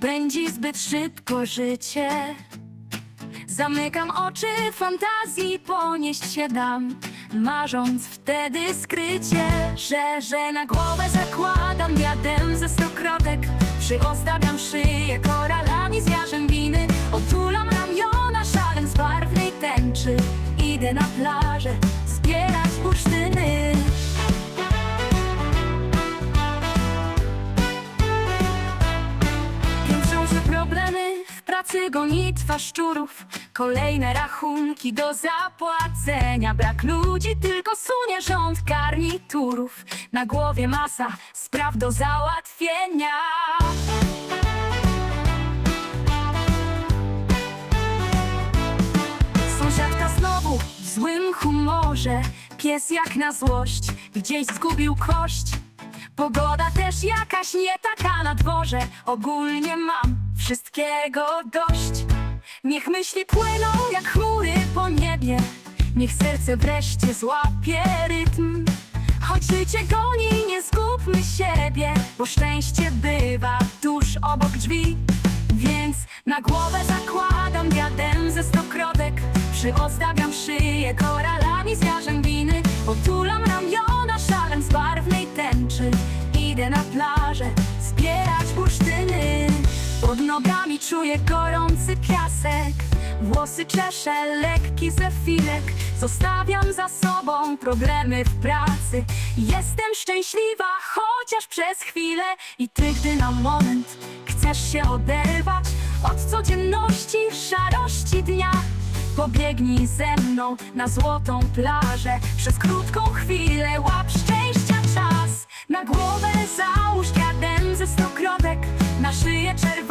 pędzi zbyt szybko życie. Zamykam oczy, fantazji ponieść się dam Marząc wtedy skrycie Że, że na głowę zakładam diadem ze stokrotek Przyozdabiam szyję koralami z jarzębiny Otulam ramiona szalem z barwnej tęczy. Idę na plażę zbierać bursztyny pracy gonitwa szczurów. Kolejne rachunki do zapłacenia. Brak ludzi, tylko sunie rząd garniturów. Na głowie masa spraw do załatwienia. Sąsiadka znowu w złym humorze. Pies jak na złość gdzieś zgubił kość. Pogoda też jakaś nie taka na dworze. Ogólnie mam wszystkiego dość. Niech myśli płyną jak chmury po niebie. Niech serce wreszcie złapie rytm. Choć życie goni, nie zgubmy siebie Bo szczęście bywa tuż obok drzwi. Więc na głowę zakładam diadem ze stokrotek Przyozdabiam szyję koralami z jarzębiny Otulam ramiona szalem z barwnej tęczy. Idę na plażę pod nogami czuję gorący piasek. Włosy czeszę, lekki zefirek. Zostawiam za sobą problemy w pracy. Jestem szczęśliwa, chociaż przez chwilę. I ty, gdy na moment chcesz się oderwać Od codzienności, szarości dnia Pobiegnij ze mną na złotą plażę. Przez krótką chwilę łap szczęścia czas. Na głowę załóż diadem ze stokrotek Na szyję czerwony